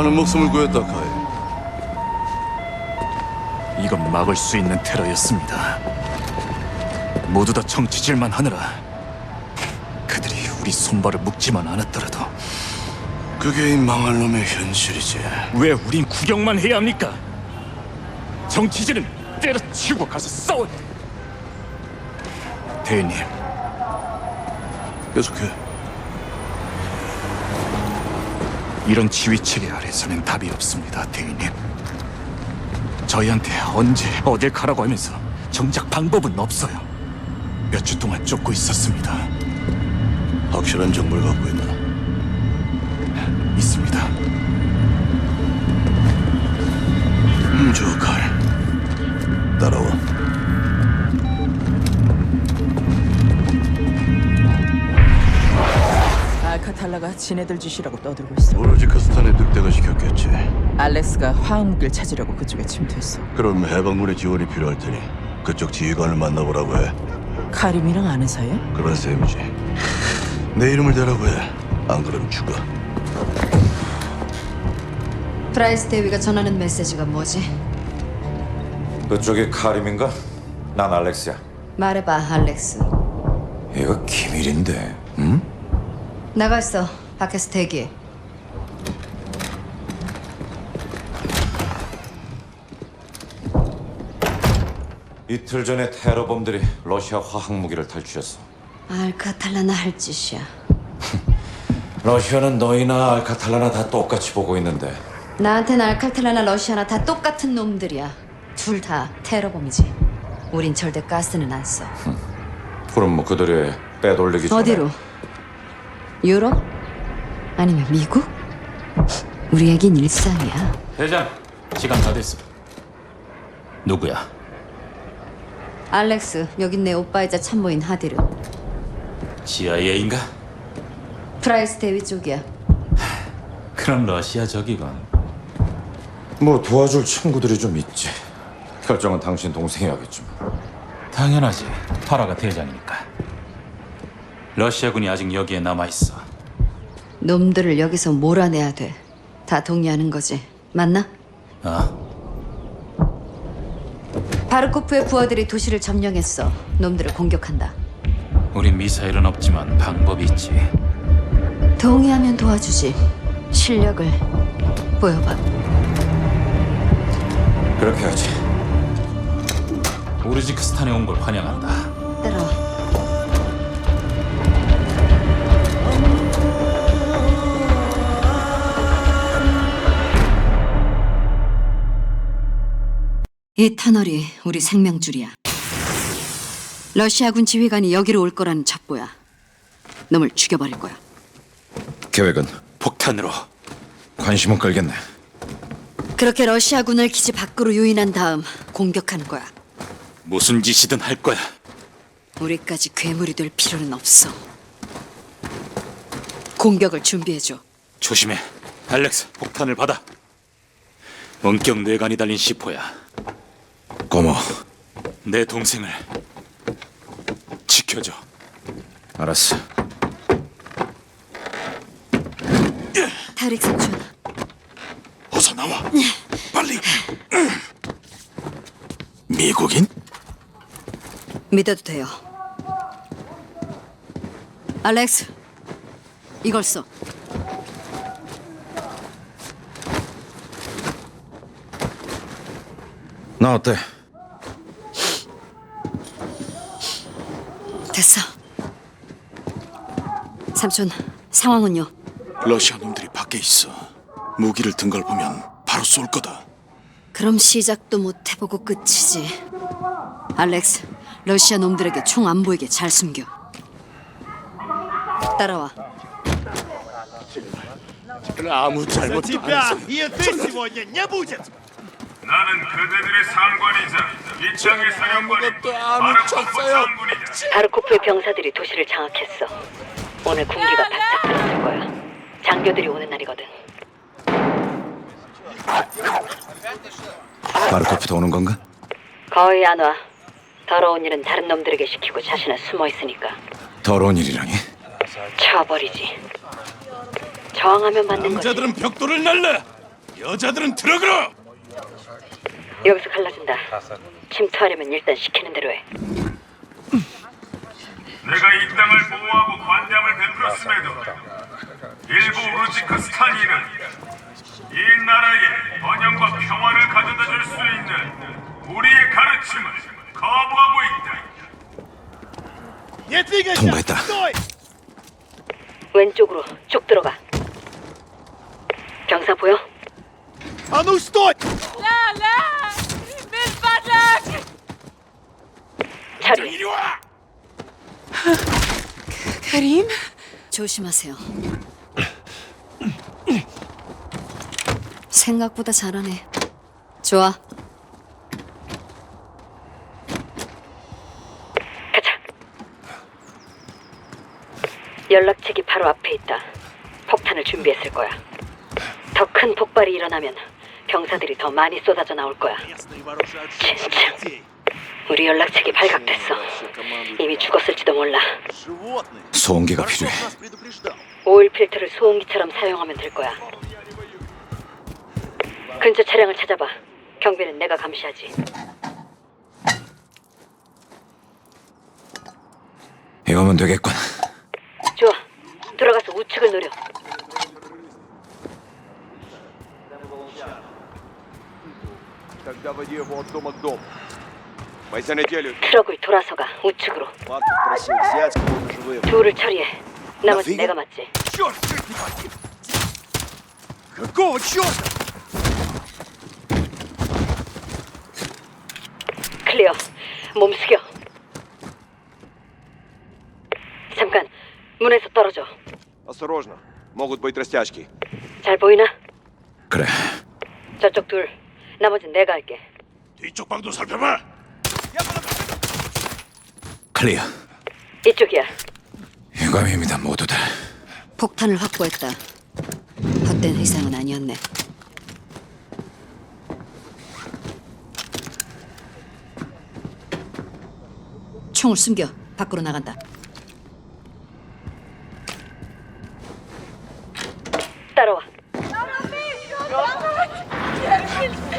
많은 목숨을 구했다 카이. 이건 막을 수 있는 테러였습니다. 모두 다 정치질만 하느라 그들이 우리 손발을 묶지만 않았더라도 그게 이 망할 놈의 현실이지. 왜 우린 구경만 해야 합니까? 정치질은 때려치우고 가서 싸워. 대인님, 계속해. 이런 지휘 체계 아래서는 답이 없습니다, 대인님. 저희한테 언제 어딜 가라고 하면서 정작 방법은 없어요. 몇 주 동안 쫓고 있었습니다. 확실한 정보를 갖고 있나? 지네들 짓이라고 떠들고 있어. 오로지 카스탄에 늑대가 시켰겠지. 알렉스가 화학무기를 찾으려고 그쪽에 침투했어. 그럼 해방군의 지원이 필요할 테니 그쪽 지휘관을 만나보라고 해. 카림이랑 아는 사이야? 그런 셈이지. 내 이름을 대라고 해. 안 그럼 죽어. 프라이스 대위가 전하는 메시지가 뭐지? 그쪽이 카림인가? 난 알렉스야. 말해봐, 알렉스. 이거 기밀인데. 응? 나가 있어. 밖에서 대기해. 이틀 전에 테러범들이 러시아 화학 무기를 탈취했어. 알카탈라나 할 짓이야. 러시아는 너희나 알카탈라나 다 똑같이 보고 있는데 나한텐 알카탈라나 러시아나 다 똑같은 놈들이야. 둘 다 테러범이지. 우린 절대 가스는 안 써. 그럼 뭐 그들이 빼돌리기 전에 어디로? 유럽? 아니면 미국? 우리에겐 일상이야. 대장, 시간 다 됐어. 누구야? 알렉스, 여긴 내 오빠이자 참모인 하디르. CIA인가? 프라이스 대위 쪽이야. 그럼 러시아 적이건. 뭐 도와줄 친구들이 좀 있지. 결정은 당신 동생이 하겠지. 뭐. 당연하지. 파라가 대장이니까. 러시아군이 아직 여기에 남아 있어. 놈들을 여기서 몰아내야 돼. 다 동의하는 거지. 맞나? 어? 바르코프의 부하들이 도시를 점령했어. 놈들을 공격한다. 우린 미사일은 없지만 방법이 있지. 동의하면 도와주지. 실력을 보여봐. 그렇게 하지. 우르지크스탄에 온 걸 환영한다. 이 터널이 우리 생명줄이야. 러시아군 지휘관이 여기로 올 거라는 첩보야. 놈을 죽여버릴 거야. 계획은 폭탄으로. 관심은 끌겠네. 그렇게 러시아군을 기지 밖으로 유인한 다음 공격하는 거야. 무슨 짓이든 할 거야. 우리까지 괴물이 될 필요는 없어. 공격을 준비해줘. 조심해. 알렉스, 폭탄을 받아. 원격 뇌관이 달린 시포야. 고마워. 내 동생을 지켜줘. 알았어. 타릭 삼촌, 어서 나와. 빨리. 미국인? 믿어도 돼요. 알렉스, 이걸 써. 나 어때? 됐어. 삼촌, 상황은요? 러시아 놈들이 밖에 있어. 무기를 든 걸 보면 바로 쏠 거다. 그럼 시작도 못 해보고 끝이지. 알렉스, 러시아 놈들에게 총 안 보이게 잘 숨겨. 따라와. 아무 잘못도 안 тебя 했어. и ты сегодня не будет! 나는 그대들의 상관이자 이창의 사령관인 아무것도 안 바르코프 훔쳤어요. 장군이다. 바르코프의 병사들이 도시를 장악했어. 오늘 군기가 바짝 들어갈 거야. 장교들이 오는 날이거든. 바르코프도 오는 건가? 거의 안 와. 더러운 일은 다른 놈들에게 시키고 자신은 숨어 있으니까 더러운 일이라니? 쳐버리지. 저항하면 맞는 거지. 남자들은 벽돌을 날라. 여자들은 들어가라. 여기서 갈라진다. 아, 침투하려면 일단 시키는 대로 해. 내가 이 땅을 보호하고 관념을 베풀었음에도 아, 일부 우르지크 스탄이는 이 나라에 번영과 평화를 가져다 줄 수 있는 우리의 가르침을 거부하고 있다. 통과했다. 왼쪽으로 쭉 들어가. 경사 보여? 아노스토이! لا لا بالفلك 저리 이리 와! 그림? 조심하세요. 생각보다 잘하네. 좋아. 가자. 연락책이 바로 앞에 있다. 폭탄을 준비했을 거야. 더 큰 폭발이 일어나면 병사들이 더 많이 쏟아져 나올 거야. 진짜. 우리 연락책이 발각됐어. 이미 죽었을지도 몰라. 소음기가 필요해. 오일 필터를 소음기처럼 사용하면 될 거야. 근처 차량을 찾아봐. 경비는 내가 감시하지. 이거면 되겠군. 좋아. 들어가서 우측을 노려. Тогда води его от дома к дому. Мы за неделю 트럭을 돌아서가 우측으로. Марк просил взять его живым. 둘을 처리해. 나머지 내가 맞지. Черт! чуть не погиб. Какого черта? 클리어. 몸 숙여. 잠깐. 문에서 떨어져. Осторожно. Могут быть растяжки. 잘 보이나? 그래. 저쪽 둘. 나머진 내가 할게. 뒤쪽 방도 살펴봐. 클리어. 이쪽이야. 유감입니다 모두들. 폭탄을 확보했다. 헛된 희생은 아니었네. 총을 숨겨. 밖으로 나간다. 따라와.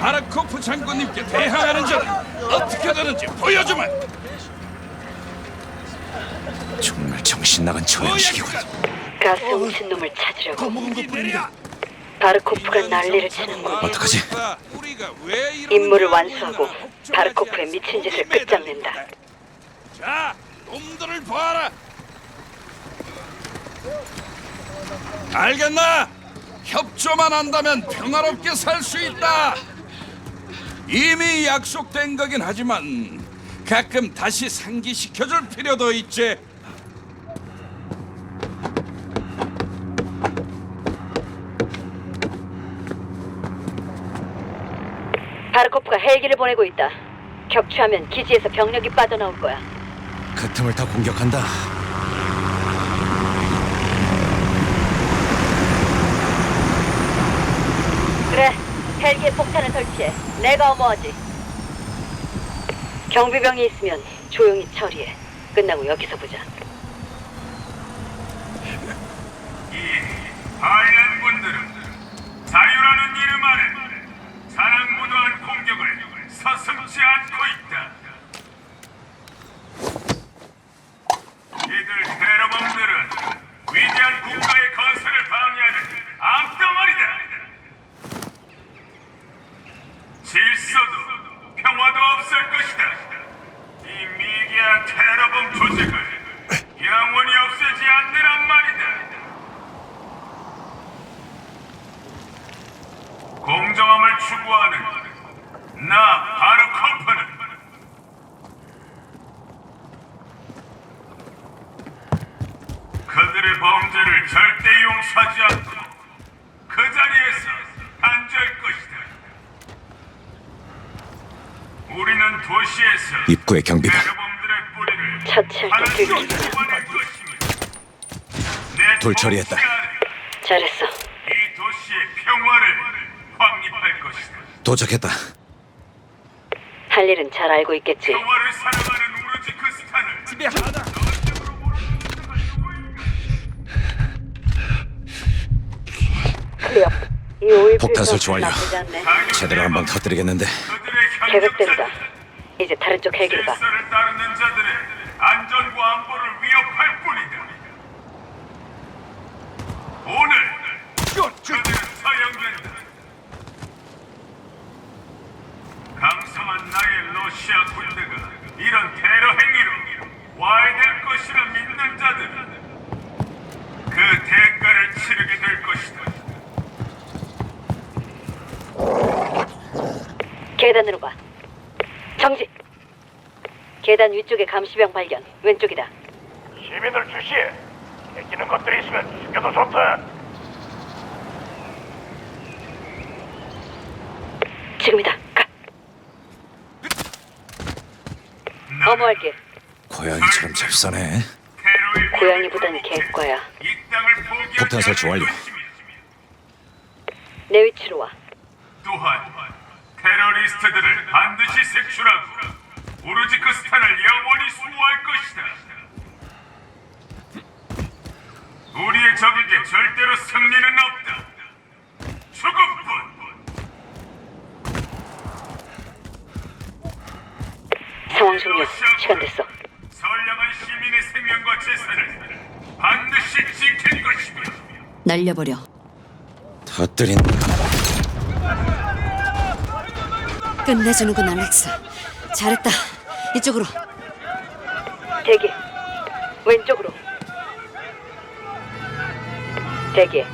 바라코프 장군님께 대항하는 자는 어떻게 되는지 보여주마. 정말 정신 나간 처형식이군. 가스 훔친 놈을 찾으려고. 먹은 것 뿐인데. 바르코프가 난리를 치는군. 어떡하지? 임무를 완수하고 바르코프의 미친 짓을 끝장낸다. 자, 놈들을 봐라. 알겠나? 협조만 한다면 평화롭게 살 수 있다. 이미 약속된 거긴 하지만 가끔 다시 상기시켜줄 필요도 있지. 바르코프가 헬기를 보내고 있다. 격추하면 기지에서 병력이 빠져나올 거야. 그 틈을 타 공격한다. 그래, 헬기에 폭탄을 설치해. 내가 어머하지. 경비병이 있으면 조용히 처리해. 끝나고 여기서 보자. 아일랜드분들은 자유라는 이름 아래 사랑 무도한 공격을 서슴지 않고 있다. 이들 테러범들은 위대한 국가의 건설을 방해하는 암덩어리다. 질서도 평화도 없을 것이다. 이 미개한 테러범 조직을 영원히 없애지 않느란 말이다. 공정함을 추구하는 나 바르코프는 그의 범죄를 절대 용서하지 않고 그 자리에서 단죄할 것이다. 우리는 도시에서 입구의 경비다. 차치할게돌 처리했다. 잘했어 이 도시의 평화를 확립할 것이다. 도착했다. 할 일은 잘 알고 있겠지 평화를 사랑하는 우르지크스탄을 집에 하나. 클리어. 이 오일 폭탄 설치 완료. 나쁘지 않네. 제대로 한 방 터뜨리겠는데. 계획대로다. 이제 다른 쪽 헬기를 봐. 질서를 따르는 자들의 안전과 안보를 위협할 뿐이다. 오늘 그들은 사형된다. 강성한 나의 러시아 군대가 이런 테러 행위로 와해될 것이라 믿는 자들은 그 대가를 치르게 될 것이다. 계단으로 가. 정지. 계단 위쪽에 감시병 발견. 왼쪽이다. 시민들 주시에 애끼는 것들이 있으면 죽여도 좋다. 지금이다. 가. 어머할게. 고양이처럼. 테러의 고양이보단 개과야. 폭탄 설치 완료. 내 위치로 와. 또한 테러리스트들을 반드시 색출하고 우르지크스탄을 영원히 수호할 것이다. 우리의 적에게 절대로 승리는 없다. 죽음뿐. 상황 종료. 시간 됐어. 선량한 시민의 생명과 재산을 반드시 지킬 것이다. 날려버려. 터뜨린다. 끝내주는군, 알렉스. 잘했다. 이쪽으로. 대기. 왼쪽으로. 대기.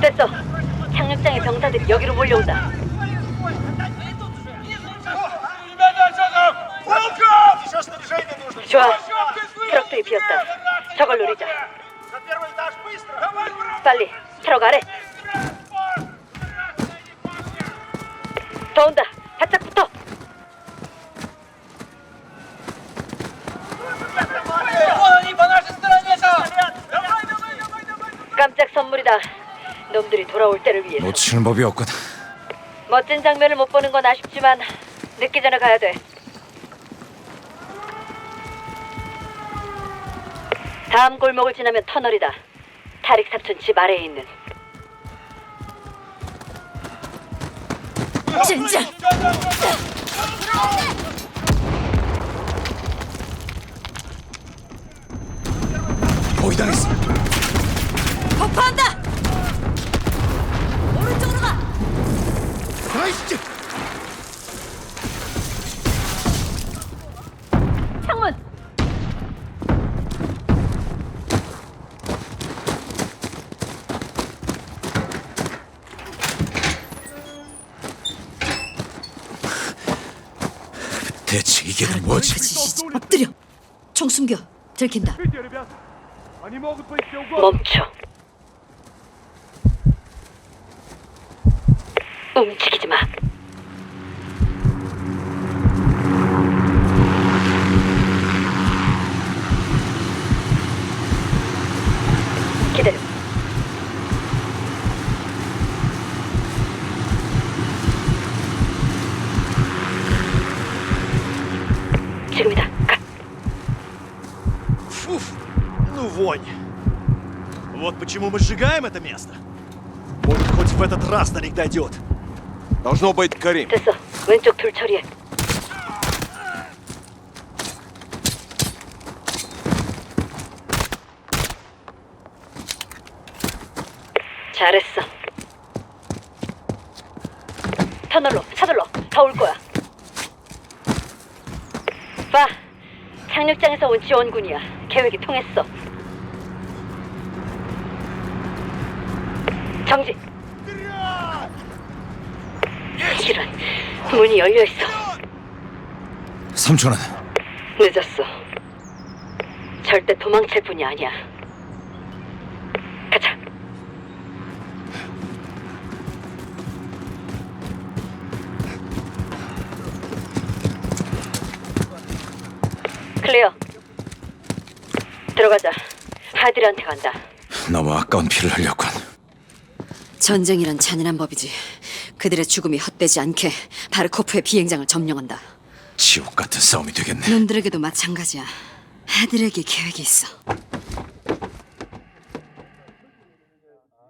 됐어. 착륙장의 병사들이 여기로 몰려온다. 좋아. 트럭들이 비었다. 저걸 노리자. 빨리 트럭 아래. 더 온다. 바짝 붙어. 깜짝 선물이다. 놈들이 돌아올 때를 위해서. 놓치는 법이 없거든. 멋진 장면을 못 보는 건 아쉽지만 늦기 전에 가야 돼. 다음 골목을 지나면 터널이다. 타릭 삼촌 집 아래에 있는. 진짜. 포위당했어. 폭파한다. 대체 이게 또 뭐지? 그치, 엎드려. 총 숨겨. 들킨다. 멈춰. 움직이지 마. ну вонь. Вот почему мы сжигаем это место. Может, хоть в этот раз до них дойдет. Должно быть Карим. 됐어. 왼쪽 둘 처리해. 잘했어. 터널로, 서둘러. 다 올 거야. 봐. 착륙장에서 온 지원군이야. 계획이 통했어. 정지. 이런 문이 열려 있어. 삼촌은 늦었어. 절대 도망칠 분이 아니야. 가자. 클리어. 들어가자. 하디르한테 간다. 너무 아까운 피를 흘렸군. 전쟁이란 잔인한 법이지. 그들의 죽음이 헛되지 않게 바르코프의 비행장을 점령한다. 지옥 같은 싸움이 되겠네. 놈들에게도 마찬가지야. 애들에게 계획이 있어.